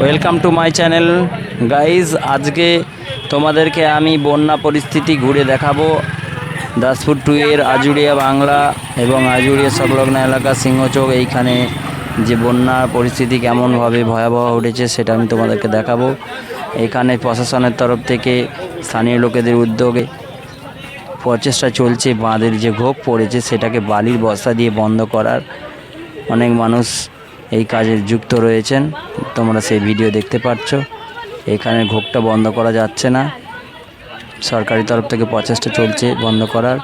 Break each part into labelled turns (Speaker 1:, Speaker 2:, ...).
Speaker 1: Welcome to my channel guys আজকে তোমাদেরকে আমি বন্যা পরিস্থিতি ঘুরে দেখাবো। দাসপুর টু এর আজুড়িয়া বাংলা এবং আজুড়িয়া সংলগ্ন এলাকা সিংহচোক, এইখানে যে বন্যা পরিস্থিতি কেমনভাবে ভয়াবহ উঠেছে সেটা আমি তোমাদেরকে দেখাবো। এখানে প্রশাসনের তরফ থেকে স্থানীয় লোকেদের উদ্যোগে প্রচেষ্টা চলছে, বাঁধের যে ঘোপ পড়েছে সেটাকে বালির বস্তা দিয়ে বন্ধ করার। অনেক মানুষ এই কাজে যুক্ত রয়েছেন। তোমরা সেই ভিডিও দেখতে পাচ্ছ। এখানে ঘোপটা বন্ধ করা যাচ্ছে না। সরকারি তরফ থেকে প্রচেষ্টা চলছে বন্ধ করার।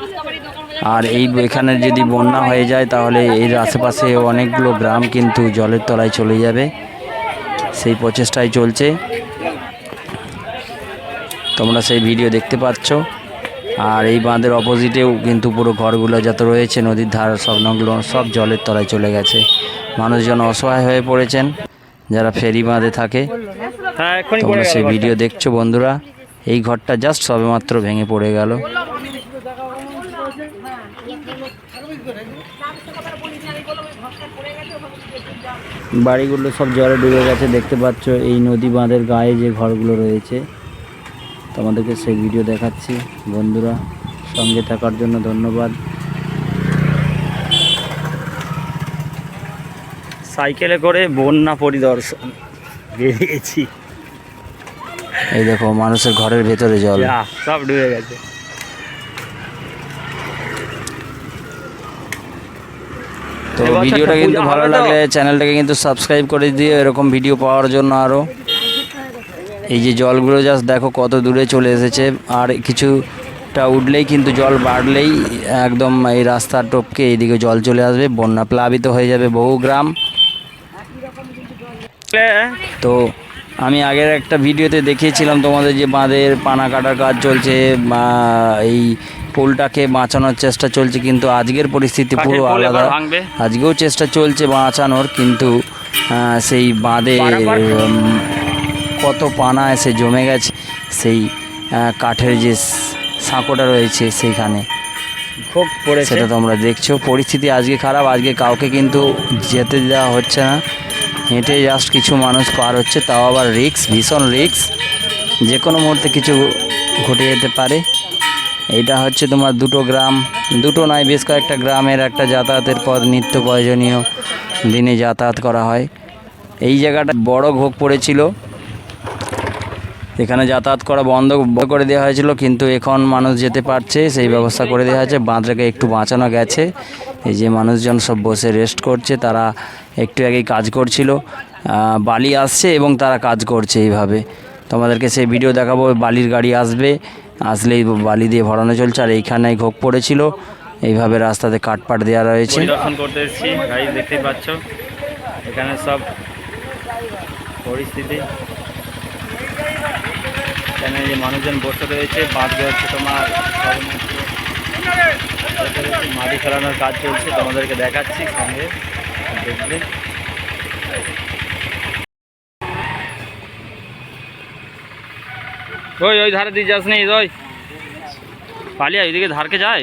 Speaker 1: আর এই এখানে যদি বন্যা হয়ে যায়, তাহলে এর আশেপাশে অনেকগুলো গ্রাম কিন্তু জলের তলায় চলে যাবে। সেই প্রচেষ্টাই চলছে। তোমরা সেই ভিডিও দেখতে পাচ্ছ। আর এই বাঁধের অপোজিটেও কিন্তু পুরো ঘরগুলো যত রয়েছে, নদীর ধার, স্বপ্নগুলো সব জলের তলায় চলে গেছে। মানুষজন অসহায় হয়ে পড়েছেন যারা ফেরি বাঁধে থাকে।
Speaker 2: হ্যাঁ
Speaker 1: তোমরা সেই ভিডিও দেখছ বন্ধুরা। এই ঘরটা জাস্ট সবেমাত্র ভেঙে পড়ে গেল। বাড়িগুলো সব জলে ডুবে গেছে দেখতে পাচ্ছ এই নদী বাঁধের গায়ে যে ঘরগুলো রয়েছে। তোমাদেরকে সেই ভিডিও দেখাচ্ছি বন্ধুরা। সঙ্গে থাকার জন্য ধন্যবাদ।
Speaker 2: সাইকেলে করে বন্যা পরিদর্শন। বেরিয়েছি
Speaker 1: এই দেখো মানুষের ঘরের ভেতরে জল।
Speaker 2: সব ডুবে গেছে।
Speaker 1: তো ভিডিওটা কিন্তু ভালো লাগলে চ্যানেলটাকে কিন্তু সাবস্ক্রাইব করে দিও এরকম ভিডিও পাওয়ার জন্য আরও এই যে জলগুলো জাস্ট দেখো কত দূরে চলে এসেছে আর কিছুটা উঠলেই কিন্তু জল বাড়লেই একদম এই রাস্তার টপকে এইদিকে জল চলে আসবে বন্যা প্লাবিত হয়ে যাবে বহু গ্রাম। তো আমি আগের একটা ভিডিওতে দেখিয়েছিলাম তোমাদের যে বাঁধের পানা কাটার কাজ চলছে বা এই পোলটাকে বাঁচানোর চেষ্টা চলছে কিন্তু আজকের পরিস্থিতি পুরো আলাদা। আজকেও চেষ্টা চলছে বাঁচানোর কিন্তু সেই বাঁধে কত পানা এসে জমে গেছে সেই কাঠের যে সাঁকোটা রয়েছে সেইখানে।
Speaker 2: খুব পড়েছে।
Speaker 1: সেটা তোমরা দেখছ। পরিস্থিতি আজকে খারাপ আজকে কাউকে কিন্তু যেতে দেওয়া হচ্ছে না। হেঁটে জাস্ট কিছু মানুষ পার হচ্ছে, তাও আবার রিক্স ভীষণ রিক্স যে কোনো মুহূর্তে কিছু ঘটে যেতে পারে। এটা হচ্ছে তোমার দুটো গ্রাম। দুটো নয়, বেশ কয়েকটা গ্রামের একটা যাতায়াতের পথ নিত্য প্রয়োজনীয় দিনে যাতায়াত করা হয়। এই জায়গাটা বড় ঘোক পড়েছিল। এখানে যাতায়াত করা বন্ধ করে দেওয়া হয়েছিল, কিন্তু এখন মানুষ যেতে পারছে, সেই ব্যবস্থা করে দেওয়া হয়েছে। বাঁধটাকে একটু বাঁচানো গেছে। এই যে মানুষজন সব বসে রেস্ট করছে, তারা একটু আগেই কাজ করছিল। বালি আসছে এবং তারা কাজ করছে এইভাবে। তোমাদেরকে সেই ভিডিও দেখাবো, বালির গাড়ি আসবে। আসলেই বালি দিয়ে ভরানো চলছে আর এইখানে ঘোক পড়েছিল। এইভাবে রাস্তাতে কাটপাট দেওয়া রয়েছে।
Speaker 2: এখানে সব পরিস্থিতি। এখানে যে মানুষজন বসে রয়েছে, বাদ তোমার মাটি ফেলানোর কাজ চলছে। তোমাদেরকে দেখাচ্ছি সঙ্গে। দেখবে ওই ওই ধারে দিয়ে যাস নি ওই। পালিয়া ওইদিকে ধারকে যায়।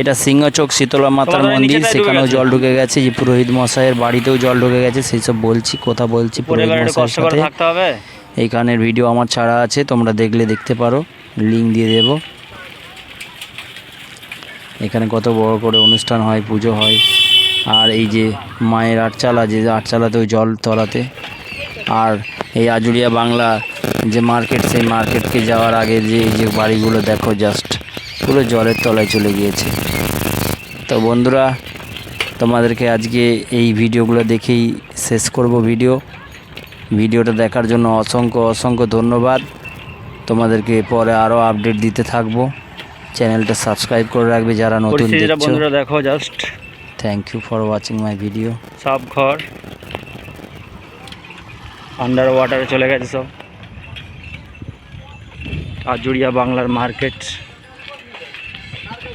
Speaker 1: এটা সিংহচোক শীতলা মাতার মন্দির সেখানেও জল ঢুকে গেছে যে পুরোহিত মশাইয়ের বাড়িতেও জল ঢুকে গেছে সেই সব বলছি কথা বলছি পুরোহিত মশাইয়ের সাথে। এইখানের ভিডিও আমার ছাড়া আছে তোমরা দেখলে দেখতে পারো লিঙ্ক দিয়ে দেব। এখানে কত বড় করে অনুষ্ঠান হয় পুজো হয়। আর এই যে মায়ের আটচালা যে আটচালাতেও জল তলাতে। আর এই আজুরিয়া বাংলা যে মার্কেট সেই মার্কেটকে যাওয়ার আগে যে এই যে বাড়িগুলো দেখো জাস্ট পুরো জলের তলায় চলে গিয়েছে। তো বন্ধুরা তোমাদেরকে আজকে এই ভিডিওগুলো দেখেই শেষ করব ভিডিও। ভিডিওটা দেখার জন্য অসংখ্য অসংখ্য ধন্যবাদ। তোমাদেরকে পরে আরও আপডেট দিতে থাকব। চ্যানেলটা সাবস্ক্রাইব করে রাখবে যারা নতুন দেখছ।
Speaker 2: বন্ধুরা দেখো just
Speaker 1: thank you for watching my video
Speaker 2: সব ঘর আন্ডার ওয়াটারে চলে গেছে সব। আজুড়িয়া বাংলার মার্কেট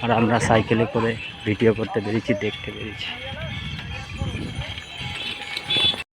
Speaker 2: আর আমরা সাইকেলে করে ভিডিও করতে পেরেছি দেখতে পেরেছি